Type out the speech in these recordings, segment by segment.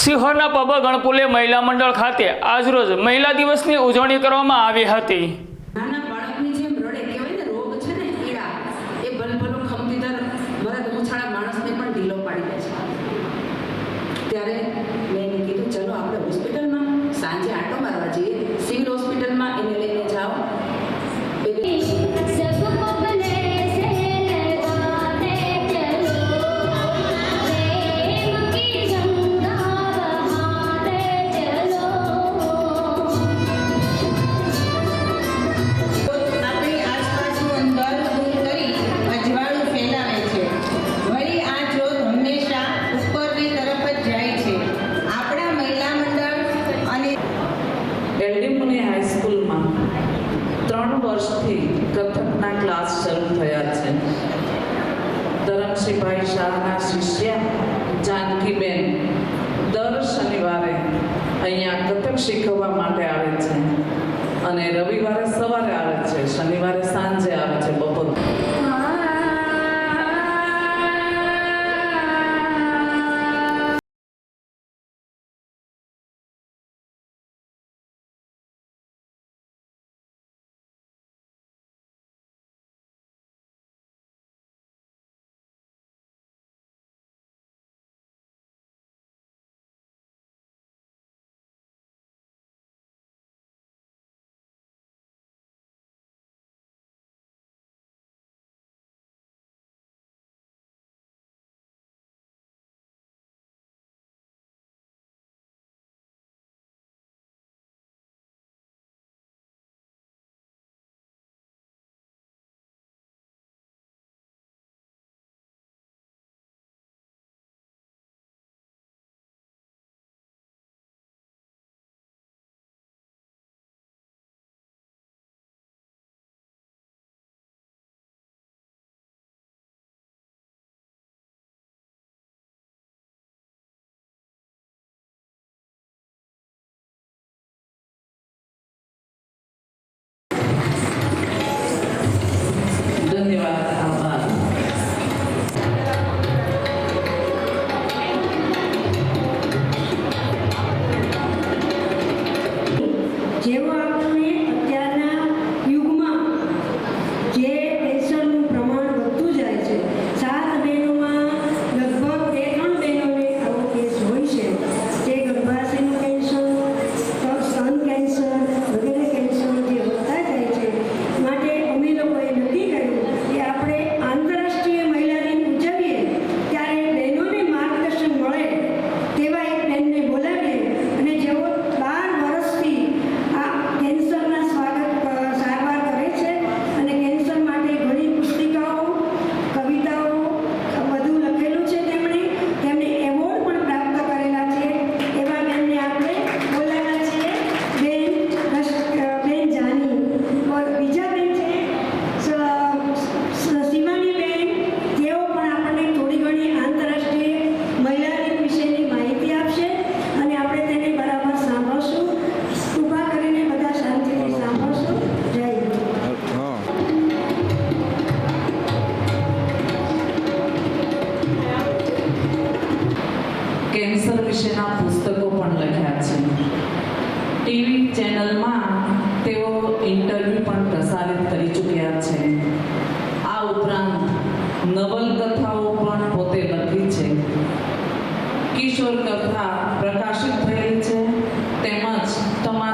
સિંહોરના pub ગણપુલે મહિલા મંડળ ખાતે આજરોજ મહિલા દિવસની ઉજવણી કરવામાં આવી હતી. musical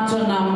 Nacional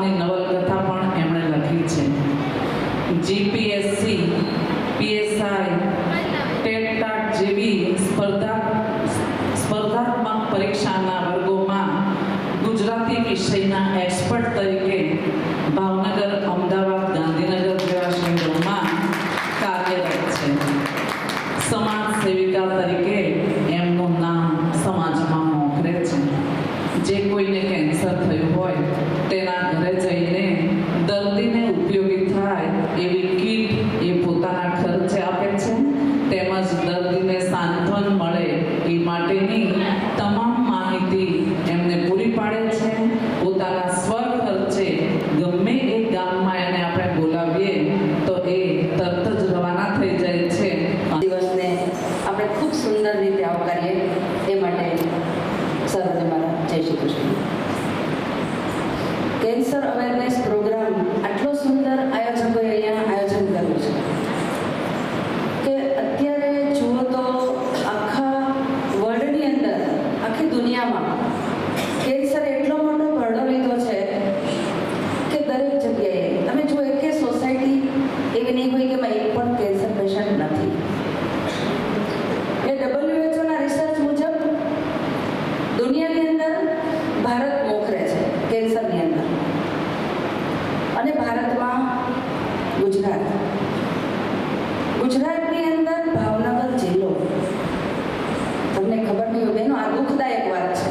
તમને ખબર નહીં હોય બહેનો આ દુઃખદાયક વાત છે.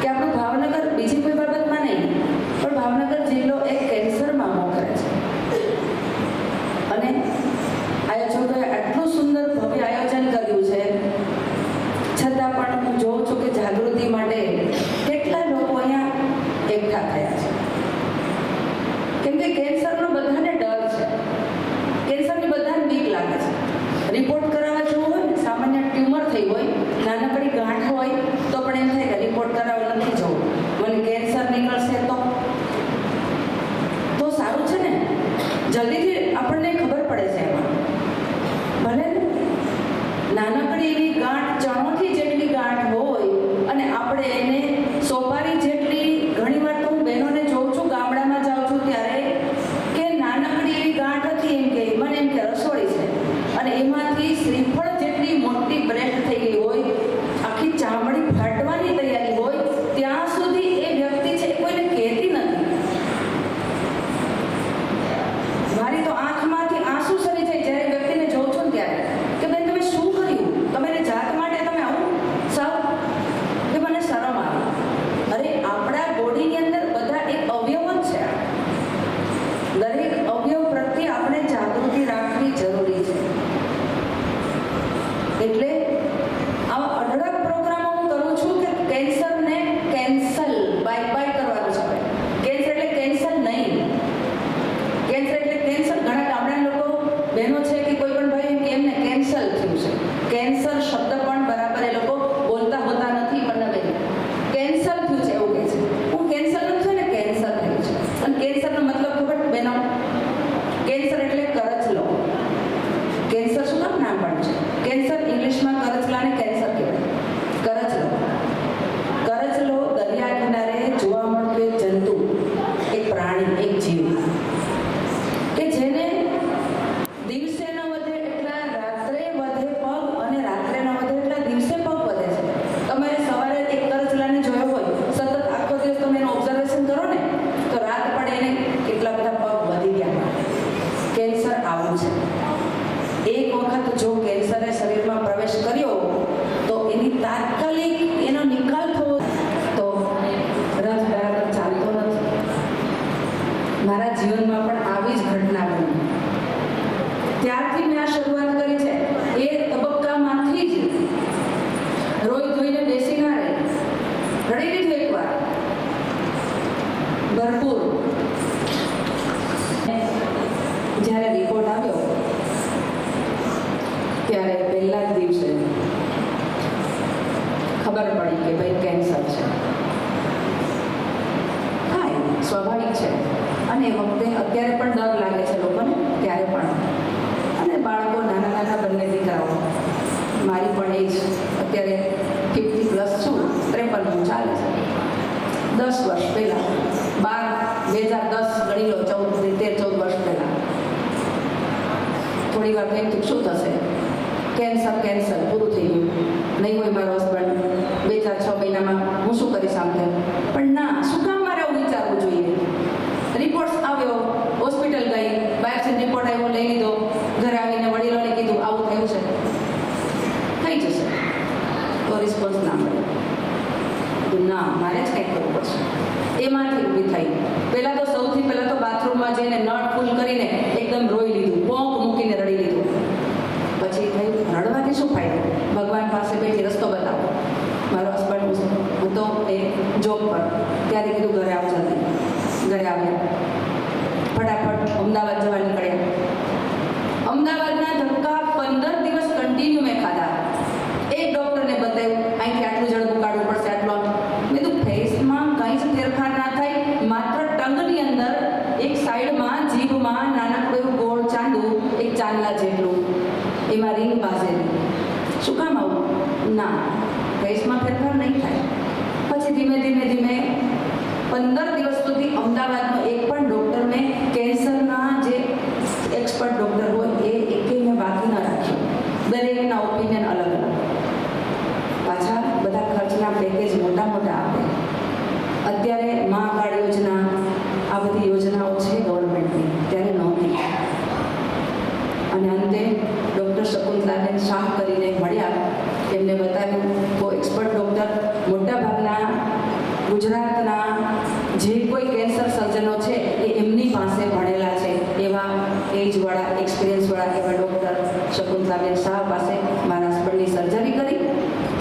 કે આપણું ભાવનગર બીજી કોઈ બાબતમાં નહીં, પણ ભાવનગર જિલ્લો એક De noche જ્યારે રિપોર્ટ આવ્યો, ત્યારે પહેલા જ દિવસે ખબર પડી કે ભાઈ કેન્સર છે. હા સ્વાભાવિક છે. અને વખતે અત્યારે પણ ડર લાગે છે લોકોને, ત્યારે પણ. અને બાળકો, નાના નાના બંને દીકરાઓ, મારી પણ એજ અત્યારે ફિફ્ટી પ્લસ છું ત્રેપન હું ચાલે છે. દસ વર્ષ પહેલાં, બાર, બે હજાર દસ ગણી લો ચૌદ થોડી વાર થઈ શું થશે. કેન્સર કેન્સર પૂરું થઈ ગયું. નહીં હોય મારો હસબન્ડ બે ચાર છ મહિનામાં હું શું કરીશ આમ તેમ? પણ ના, શું કામ મારે આવું વિચારવું જોઈએ? રિપોર્ટ્સ આવ્યો હોસ્પિટલ ગઈ બાયોપ્સી રિપોર્ટ આવ્યો, લઈ લીધો. ઘરે આવીને વડીલોને કીધું, આવું થયું છે. થઈ જશે. તો રિસ્પોન્સ ના મળે. ના, મારે જ કંઈક કરવું પડશે. એમાંથી ઊભી થઈ. પહેલાં તો સૌથી પહેલાં તો બાથરૂમમાં જઈને નળ ફૂલ કરીને એકદમ રોઈ અમદાવાદ જવાની એમ શાહ કરીને મળ્યા. એમને બતાવ્યું, તો એક્સપર્ટ ડૉક્ટર મોટાભાગના ગુજરાતના જે કોઈ કેન્સર સર્જનો છે, એ એમની પાસે ભણેલા છે. એવા એજવાળા એક્સપિરિયન્સવાળા એવા ડૉક્ટર શકુંતલાબેન શાહ પાસે મારા હસબન્ડની સર્જરી કરી.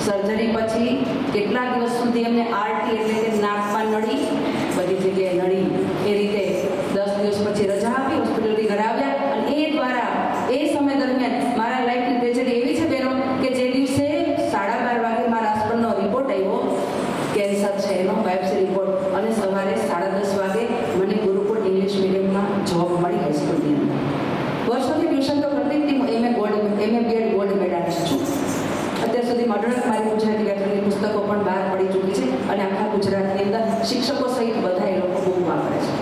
સર્જરી પછી કેટલા દિવસ સુધી એમને આરટી એટલે કે નાકમાં નળી, બધી જગ્યાએ નળી. એ રીતે દસ દિવસ પછી શિક્ષકો સહિત બધા એ લોકો બુક વાપરે છે.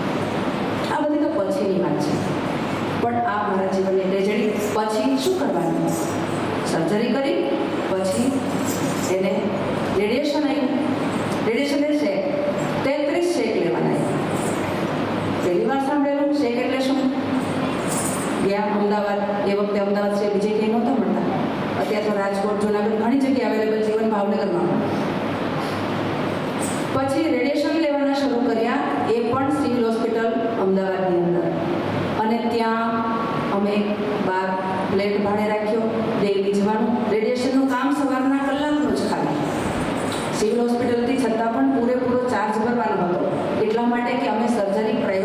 આ બધી તો પછીની વાત છે. પણ આ મારા જીવનની ટ્રેજેડી પછી શું કરવાનું? સર્જરી કરી, પછી એને રેડિયેશન આવ્યું રેડિયેશન એટલે તેત્રીસ શેક લેવાના પહેલી વાર સાંભળેલું શેક એટલે શું? ગયા અમદાવાદ, એ વખતે અમદાવાદ છે બીજે ક્યાંય નહોતા મળતા. અત્યારે તો રાજકોટ, જુનાગઢ ઘણી જગ્યાએ અવેલેબલ જીવન ભાવનગરમાં. પછી રેડિયેશન લેવાના શરૂ કર્યા એ પણ સિવિલ હોસ્પિટલ અમદાવાદની અંદર. અને ત્યાં અમે બાર પ્લેટ ભાડે રાખ્યો ડેલી જવાનું રેડિયેશનનું કામ સવારના કલાકનું જ ખાલી. સિવિલ હોસ્પિટલથી છતાં પણ પૂરેપૂરો ચાર્જ ભરવાનો હતો. એટલા માટે કે અમે સર્જરી પ્રાઇવેટ